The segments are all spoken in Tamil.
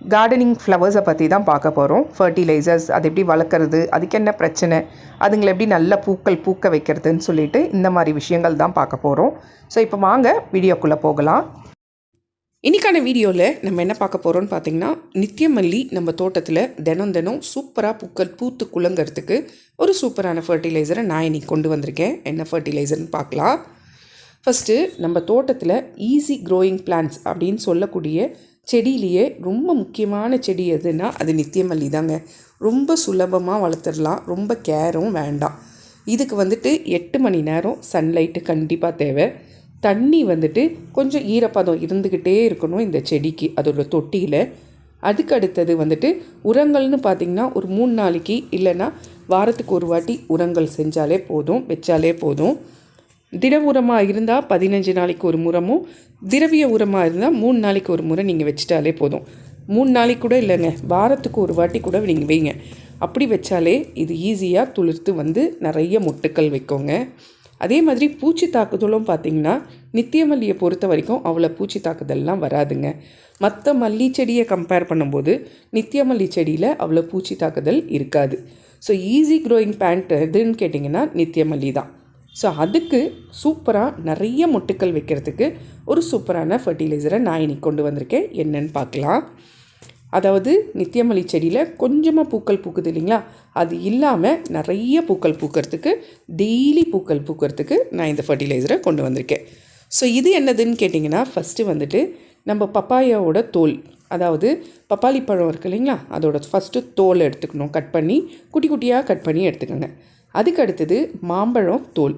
கார்டனிங் ஃப்ளவர்ஸை பற்றி தான் பார்க்க போகிறோம் ஃபர்டிலைசர்ஸ் அது எப்படி வளர்க்குறது அதுக்கு என்ன பிரச்சனை அதுங்களை எப்படி நல்ல பூக்கள் பூக்க வைக்கிறதுன்னு சொல்லிட்டு இந்த மாதிரி விஷயங்கள் தான் பார்க்க போகிறோம் ஸோ இப்போ வாங்க வீடியோக்குள்ளே போகலாம். இன்றைக்கான வீடியோவில் நம்ம என்ன பார்க்க போகிறோம்னு பார்த்தீங்கன்னா நித்தியமல்லி நம்ம தோட்டத்தில் தினம் தினம் சூப்பராக பூக்கள் பூத்து குலங்கிறதுக்கு ஒரு சூப்பரான ஃபர்டிலைசரை நான் இன்னைக்கு கொண்டு வந்திருக்கேன். என்ன ஃபர்டிலைசர்னு பார்க்கலாம். ஃபஸ்ட்டு நம்ம தோட்டத்தில் ஈஸி க்ரோயிங் பிளான்ட்ஸ் அப்படின்னு சொல்லக்கூடிய செடியிலேயே ரொம்ப முக்கியமான செடி எதுனா அது நித்தியமல்லி தாங்க. ரொம்ப சுலபமாக வளர்த்துடலாம். ரொம்ப கேரும் வேண்டாம். இதுக்கு வந்துட்டு எட்டு மணி நேரம் சன்லைட்டு கண்டிப்பாக தேவை. தண்ணி வந்துட்டு கொஞ்சம் ஈரப்பதம் இருந்துக்கிட்டே இருக்கணும் இந்த செடிக்கு அதோட தொட்டியில். அதுக்கு அடுத்தது வந்துட்டு உரங்கள்னு பார்த்திங்கன்னா ஒரு மூணு நாளைக்கு இல்லைன்னா வாரத்துக்கு ஒரு வாட்டி உரங்கள் செஞ்சாலே போதும் வச்சாலே போதும். திட உரமாக இருந்தால் பதினஞ்சு நாளைக்கு ஒரு முறமும் திரவிய உரமாக இருந்தால் மூணு நாளைக்கு ஒரு முறை நீங்கள் வச்சிட்டாலே போதும். மூணு நாளைக்கு கூட இல்லைங்க வாரத்துக்கு ஒரு வாட்டி கூட நீங்கள் வைங்க. அப்படி வச்சாலே இது ஈஸியாக துளிர்த்து வந்து நிறைய மொட்டுக்கள் வைக்கோங்க. அதே மாதிரி பூச்சி தாக்குதலும் பார்த்திங்கன்னா நித்திய மல்லியை பொறுத்த வரைக்கும் அவ்வளோ பூச்சி தாக்குதல்லாம் வராதுங்க. மற்ற மல்லி செடியை கம்பேர் பண்ணும்போது நித்திய மல்லி செடியில் அவ்வளோ பூச்சி தாக்குதல் இருக்காது. ஸோ ஈஸி க்ரோயிங் பேண்ட் எதுன்னு கேட்டிங்கன்னா நித்திய மல்லி தான். ஸோ அதுக்கு சூப்பராக நிறைய மொட்டுக்கள் வைக்கிறதுக்கு ஒரு சூப்பரான ஃபர்டிலைசரை நான் இன்னைக்கு கொண்டு வந்திருக்கேன். என்னன்னு பார்க்கலாம். அதாவது நித்தியமல்லி செடியில் கொஞ்சமாக பூக்கள் பூக்குது இல்லைங்களா? அது இல்லாமல் நிறைய பூக்கள் பூக்கிறதுக்கு டெய்லி பூக்கள் பூக்கிறதுக்கு நான் இந்த ஃபர்டிலைசரை கொண்டு வந்திருக்கேன். ஸோ இது என்னதுன்னு கேட்டிங்கன்னா ஃபஸ்ட்டு வந்துட்டு நம்ம பப்பாயாவோட தோல் அதாவது பப்பாளி பழம் இருக்குது இல்லைங்களா? அதோட ஃபஸ்ட்டு தோல் எடுத்துக்கணும். கட் பண்ணி குட்டி குட்டியாக கட் பண்ணி எடுத்துக்கோங்க. அதுக்கு அடுத்தது மாம்பழம் தோல்.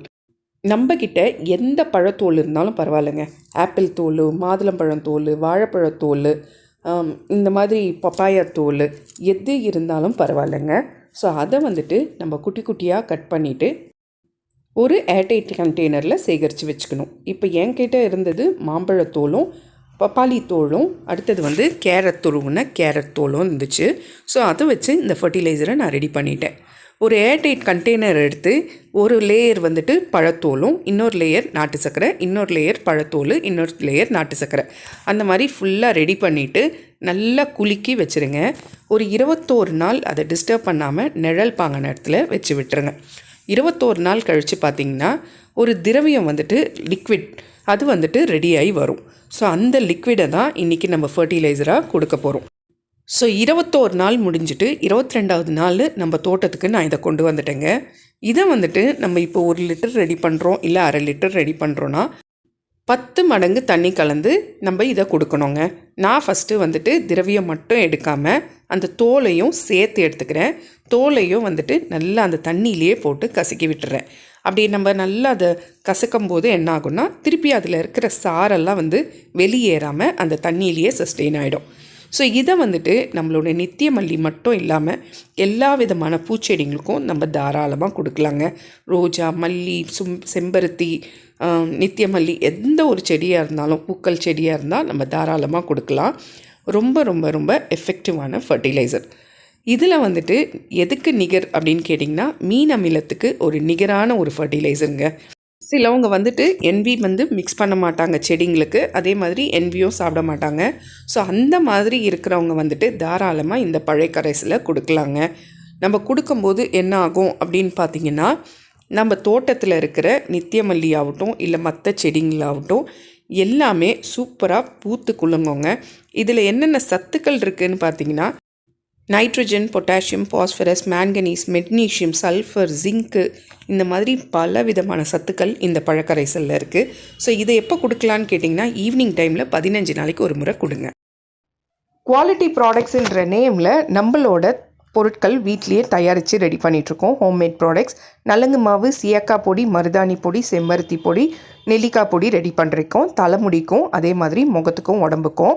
நம்மக்கிட்ட எந்த பழத்தோல் இருந்தாலும் பரவாயில்லைங்க. ஆப்பிள் தோல் மாதுளம்பழம் தோல் வாழைப்பழத்தோல் இந்த மாதிரி பப்பாயா தோல் எது இருந்தாலும் பரவாயில்லைங்க. ஸோ அதை வந்துட்டு நம்ம குட்டி குட்டியாக கட் பண்ணிவிட்டு ஒரு ஏர்டைட் கண்டெய்னரில் சேகரித்து வச்சுக்கணும். இப்போ என்கிட்ட இருந்தது மாம்பழத்தோலும் பப்பாளி தோலும் அடுத்தது வந்து கேரட் துருவுன கேரட் தோலும் இருந்துச்சு. ஸோ அதை வச்சு இந்த ஃபர்டிலைசரை நான் ரெடி பண்ணிட்டேன். ஒரு ஏர்டைட் கண்டெய்னர் எடுத்து ஒரு லேயர் வந்துட்டு பழத்தோலும் இன்னொரு லேயர் நாட்டு சர்க்கரை இன்னொரு லேயர் பழத்தோல் இன்னொரு லேயர் நாட்டு சர்க்கரை. அந்த மாதிரி ஃபுல்லாக ரெடி பண்ணிவிட்டு நல்லா குலுக்கி வச்சுருங்க. ஒரு இருபத்தோரு நாள் அதை டிஸ்டர்ப் பண்ணாமல் நிழல் பாங்கின இடத்துல வச்சு விட்டுருங்க. இருபத்தோரு நாள் கழித்து பார்த்திங்கன்னா ஒரு திரவியம் வந்துட்டு லிக்விட் அது வந்துட்டு ரெடியாகி வரும். ஸோ அந்த லிக்விடை தான் இன்றைக்கி நம்ம ஃபர்டிலைசராக கொடுக்க போகிறோம் ஸோ இருபத்தோரு நாள் முடிஞ்சுட்டு இருபத்தி ரெண்டாவது நாள் நம்ம தோட்டத்துக்கு நான் இதை கொண்டு வந்துட்டேங்க. இதை வந்துட்டு நம்ம இப்போ ஒரு லிட்டர் ரெடி பண்ணுறோம் இல்லை அரை லிட்டர் ரெடி பண்ணுறோன்னா பத்து மடங்கு தண்ணி கலந்து நம்ம இதை கொடுக்கணுங்க. நான் ஃபஸ்ட்டு வந்துட்டு திரவியம் மட்டும் எடுக்காமல் அந்த தோலையும் சேர்த்து எடுத்துக்கிறேன். தோலையும் வந்துட்டு நல்லா அந்த தண்ணியிலேயே போட்டு கசக்கி விட்டுறேன். அப்படி நம்ம நல்லா அதை கசக்கும் போது என்ன ஆகும்னா திருப்பி அதில் இருக்கிற சாரெல்லாம் வந்து வெளியேறாமல் அந்த தண்ணியிலேயே சஸ்டெயின் ஆகிடும் ஸோ இதை வந்துட்டு நம்மளோட நித்திய மல்லி மட்டும் இல்லாமல் எல்லா விதமான பூச்செடிங்களுக்கும் நம்ம தாராளமாக கொடுக்கலாங்க. ரோஜா மல்லி சும் செம்பருத்தி நித்திய மல்லி எந்த ஒரு செடியாக இருந்தாலும் பூக்கள் செடியாக இருந்தால் நம்ம தாராளமாக கொடுக்கலாம். ரொம்ப ரொம்ப ரொம்ப எஃபெக்டிவான ஃபர்டிலைசர் இதில் வந்துட்டு எதுக்கு நிகர் அப்படின்னு கேட்டிங்கன்னா மீன் அமிலத்துக்கு ஒரு நிகரான ஒரு ஃபர்டிலைசருங்க சிலவங்க வந்துட்டு என்வி வந்து மிக்ஸ் பண்ண மாட்டாங்க செடிங்களுக்கு. அதே மாதிரி என்வியும் சாப்பிட மாட்டாங்க. ஸோ அந்த மாதிரி இருக்கிறவங்க வந்துட்டு தாராளமாக இந்த பழைய கரைசில் கொடுக்கலாங்க. நம்ம கொடுக்கும்போது என்ன ஆகும் அப்படின்னு பார்த்தீங்கன்னா நம்ம தோட்டத்தில் இருக்கிற நித்தியமல்லி ஆகட்டும் இல்லை மற்ற செடிங்களாகட்டும் எல்லாமே சூப்பராக பூத்து குலுங்குங்க. இதில் என்னென்ன சத்துக்கள் இருக்குதுன்னு பார்த்தீங்கன்னா nitrogen potassium phosphorus manganese magnesium sulphur zinc இந்த மாதிரி பல விதமான சத்துக்கள் இந்த பழக்கரைசலில் இருக்குது ஸோ இதை எப்போ கொடுக்கலான்னு கேட்டிங்கன்னா ஈவினிங் டைமில் பதினஞ்சு நாளைக்கு ஒரு முறை கொடுங்க. குவாலிட்டி ப்ராடக்ட்ஸுன்ற நேமில் நம்மளோட பொருட்கள் வீட்லேயே தயாரித்து ரெடி பண்ணிகிட்ருக்கோம் ஹோம்மேட் ப்ராடக்ட்ஸ் நலங்கு மாவு சியக்காய் பொடி மருதாணி பொடி செம்பருத்தி பொடி நெல்லிக்காய் பொடி ரெடி பண்ணிருக்கோம் தலைமுடிக்கும் அதே மாதிரி முகத்துக்கும் உடம்புக்கும்.